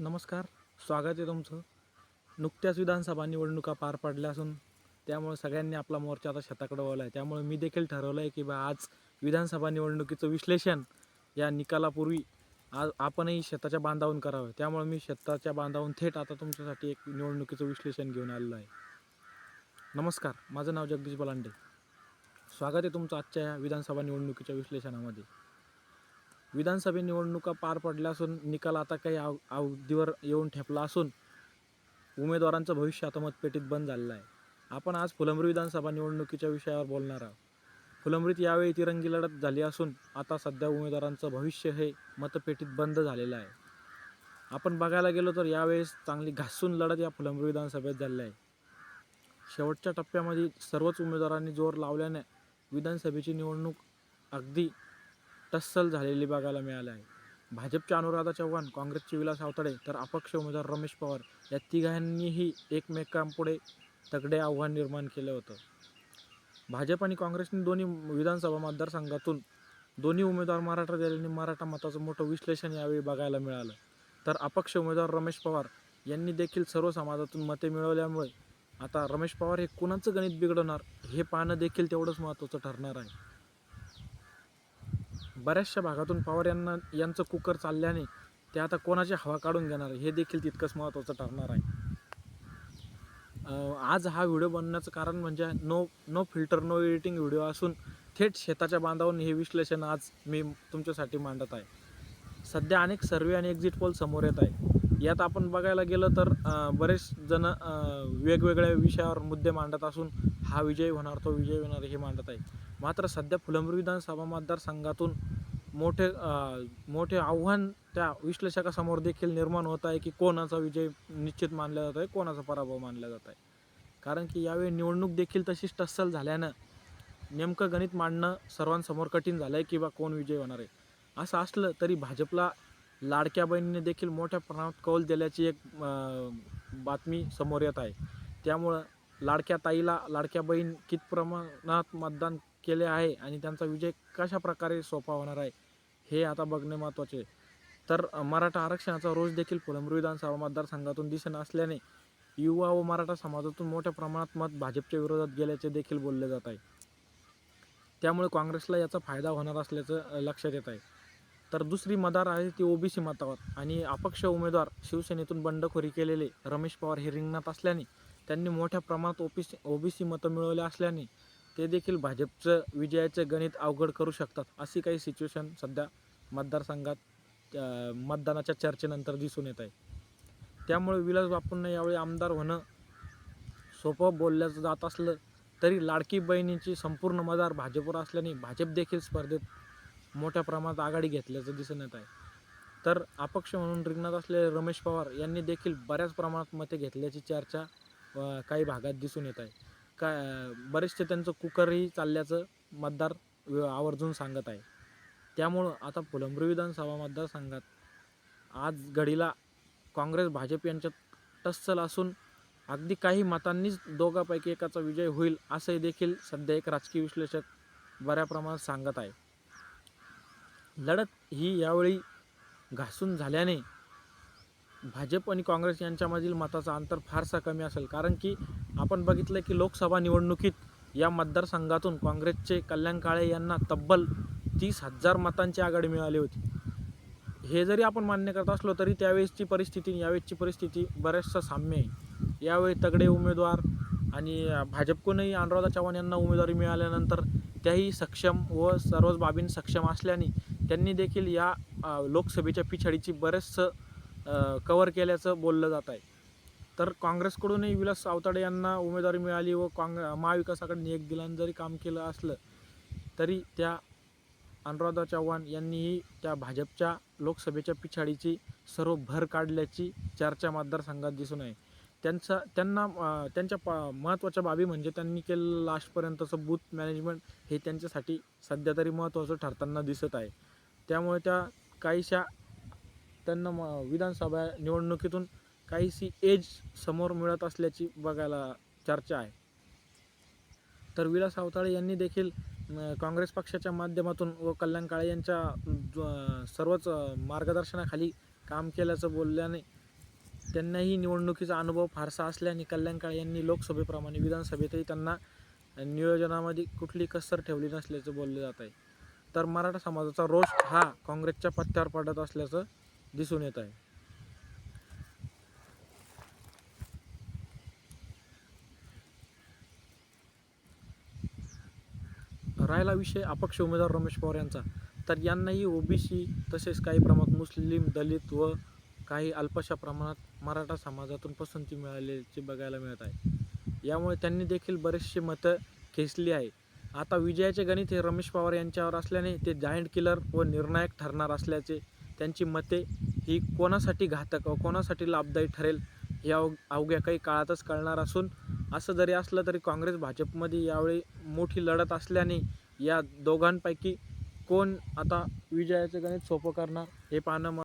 नमस्कार स्वागत आहे तुमचं. नुकत्याच विधानसभा निवडणुका पार पडल्या असून त्यामुळे सगळ्यांनी आपला मोर्चा आता शेताकडे वळला आहे त्यामुळे मी देखील ठरवलं आहे की बा आज विधानसभा निवडणुकीचं विश्लेषण या निकालापूर्वी आज आपणही शेताच्या बांधावून करावं. त्यामुळे मी शेताच्या बांधावून थेट आता तुमच्यासाठी एक निवडणुकीचं विश्लेषण घेऊन आलेलो आहे. नमस्कार माझं नाव जगदीश बलांडे. स्वागत आहे तुमचं आजच्या या विधानसभा निवडणुकीच्या विश्लेषणामध्ये. विधानसभा निवडणुका पार पडल्या असून निकाल आता काही आव अवधीवर येऊन ठेपला असून उमेदवारांचं भविष्य आता मतपेटीत बंद झालेलं आहे. आपण आज फुलंब्री विधानसभा निवडणुकीच्या विषयावर बोलणार आहोत. फुलंब्रीत यावेळी तिरंगी लढत झाली असून आता सध्या उमेदवारांचं भविष्य हे मतपेटीत बंद झालेलं आहे. आपण बघायला गेलो तर यावेळेस चांगली घासून लढत या फुलंब्री विधानसभेत झालेली आहे. शेवटच्या टप्प्यामध्ये सर्वच उमेदवारांनी जोर लावल्याने विधानसभेची निवडणूक अगदी टस्सल झालेली बघायला मिळाली आहे. भाजपचे अनुराधा चव्हाण काँग्रेसचे विलास आवताडे तर अपक्ष उमेदवार रमेश पवार या तिघांनीही एकमेकांपुढे तगडे आव्हान निर्माण केलं होतं. भाजप आणि काँग्रेसने दोन्ही विधानसभा मतदारसंघातून दोन्ही उमेदवार मराठा दिल्याने मराठा मताचं मोठं विश्लेषण यावेळी बघायला मिळालं. तर अपक्ष उमेदवार रमेश पवार यांनी देखील सर्व समाजातून मते मिळवल्यामुळे आता रमेश पवार हे कुणाचं गणित बिघडवणार हे पाहणं देखील तेवढंच महत्त्वाचं ठरणार आहे. बऱ्याचशा भागातून पवार यांना यांचं कुकर चालल्याने ते आता कोणाची हवा काढून घेणार हे देखील तितकंच महत्त्वाचं ठरणार आहे. आज हा व्हिडिओ बनण्याचं कारण म्हणजे no no filter no editing video असून थेट शेताच्या बांधावरून हे विश्लेषण आज मी तुमच्यासाठी मांडत आहे. सध्या अनेक सर्वे आणि एक्झिट पोल समोर येत आहे. यात आपण बघायला गेलं तर बरेच जण वेगवेगळ्या विषयावर मुद्दे मांडत असून हा विजय होणार तो विजय होणार हे मांडत आहे मात्र सध्या फुलंब्री विधानसभा मतदारसंघातून मोठे मोठे आव्हान त्या विश्लेषकासमोर देखील निर्माण होत आहे की कोणाचा विजय निश्चित मानला जात आहे कोणाचा पराभव मानला जात आहे कारण की यावेळी निवडणूक देखील तशीच टस्सल झाल्यानं नेमकं गणित मांडणं सर्वांसमोर कठीण झालं आहे की बा कोण विजय होणार आहे. असं असलं तरी भाजपला लाडक्या बहिणीने देखील मोठ्या प्रमाणात कौल दिल्याची एक बातमी समोर येत आहे. त्यामुळं लाडक्या ताईला लाडक्या बहीण कित प्रमाणात मतदान केले आहे आणि त्यांचा विजय कशा प्रकारे सोपा होणार आहे हे आता बघणे महत्त्वाचे. आहे. तर मराठा आरक्षणाचा रोज देखील फुलंब्री विधानसभा मतदारसंघातून दिसत असल्याने युवा व मराठा समाजातून मोठ्या प्रमाणात मत भाजपच्या विरोधात गेल्याचे देखील बोलले जात आहे. त्यामुळे काँग्रेसला याचा फायदा होणार असल्याचं लक्षात येत आहे. तर दुसरी मदार आहे ती ओबीसी मतावर. आणि अपक्ष उमेदवार शिवसेनेतून बंडखोरी केलेले रमेश पवार हे रिंगणात असल्याने त्यांनी मोठ्या प्रमाणात ओबीसी ओबीसी मतं मिळवले असल्याने ते देखील भाजपचं विजयाचे गणित अवघड करू शकतात अशी काही सिच्युएशन सध्या मतदारसंघात मतदानाच्या चर्चेनंतर दिसून येत आहे. त्यामुळे विलास बापूंना यावेळी आमदार होणं सोपं बोललं जात असलं तरी लाडकी बहिणीची संपूर्ण मदार भाजपवर असल्याने भाजप देखील स्पर्धेत मोठ्या प्रमाणात आघाडी घेतल्याचं दिसून येत आहे. तर अपक्ष म्हणून रिंगणात असलेले रमेश पवार यांनी देखील बऱ्याच प्रमाणात मते घेतल्याची चर्चा काही भागात दिसून येत आहे. का बरेचसे त्यांचं कुकरही चालल्याचं मतदार आवर्जून सांगत आहे. त्यामुळं आता फुलंब्री विधानसभा मतदारसंघात आज घडीला काँग्रेस भाजप यांच्यात टस्सल असून अगदी काही मतांनीच दोघापैकी एकाचा विजय होईल असंही देखील सध्या एक राजकीय विश्लेषक बऱ्या प्रमाणात सांगत आहे. लढत ही यावेळी घासून झाल्याने भाजप आणि काँग्रेस यांच्यामधील मताचं अंतर फारसा कमी असेल. कारण की आपण बघितलं की लोकसभा निवडणुकीत या मतदारसंघातून काँग्रेसचे कल्याण काळे यांना तब्बल तीस हजार मतांची आघाडी मिळाली होती. हे जरी आपण मान्य करत असलो तरी त्यावेळेसची परिस्थिती यावेळेसची परिस्थिती बऱ्याचशा साम्य आहे. यावेळी तगडे उमेदवार आणि भाजपकडूनही अनुराधा चव्हाण यांना उमेदवारी मिळाल्यानंतर त्याही सक्षम व सर्वच बाबीं सक्षम असल्याने त्यांनी देखील या लोकसभेच्या पिछाडीची बरेचसं कवर केल्याचं बोललं जात आहे. तर काँग्रेसकडूनही विलास सावताडे यांना उमेदवारी मिळाली व काँग महाविकास एक दिलानं जरी काम केलं असलं तरी त्या अनुराधा चव्हाण यांनीही त्या भाजपच्या लोकसभेच्या पिछाडीची सर्व भर काढल्याची चर्चा मतदारसंघात दिसून आहे. त्यांचा त्यांना त्यांच्या प महत्त्वाच्या बाबी म्हणजे त्यांनी केलेलं लास्टपर्यंतचं बूथ मॅनेजमेंट हे त्यांच्यासाठी सध्या तरी महत्त्वाचं ठरताना दिसत आहे. त्यामुळे त्या काहीशा त्यांना म विधानसभा निवडणुकीतून काहीशी एज समोर मिळत असल्याची बघायला चर्चा आहे. तर विलास अवताळे यांनी देखील काँग्रेस पक्षाच्या माध्यमातून व कल्याण काळे यांच्या सर्वच मार्गदर्शनाखाली काम केल्याचं बोलल्याने त्यांनाही निवडणुकीचा अनुभव फारसा असल्याने कल्याणकाळ यांनी लोकसभेप्रमाणे विधानसभेतही त्यांना नियोजनामध्ये कुठली कसर ठेवली नसल्याचं बोललं जात आहे. तर मराठा समाजाचा रोष हा काँग्रेसच्या पत्त्यावर पडत असल्याचं दिसून येत आहे. राहिला विषय अपक्ष उमेदवार रमेश पवार यांचा. तर यांनाही ओबीसी तसेच काही प्रमाणात मुस्लिम दलित व काही अल्पशा प्रमाणात मराठा समाजातून पसंती मिळाल्याचे बघायला मिळत आहे. यामुळे त्यांनी देखील बरेचसे मतं खेचली आहे. आता विजयाचे गणित हे रमेश पवार यांच्यावर असल्याने ते जायंट किलर व निर्णायक ठरणार असल्याचे त्यांची मते ही कोणासाठी घातक व कोणासाठी लाभदायी ठरेल हे अव अवघ्या काही काळातच कळणार असून असं जरी असलं तरी काँग्रेस भाजपमध्ये यावेळी मोठी लढत असल्याने या दोघांपैकी कोण आता विजयाचं गणित सोपं करणार हे पाहणं म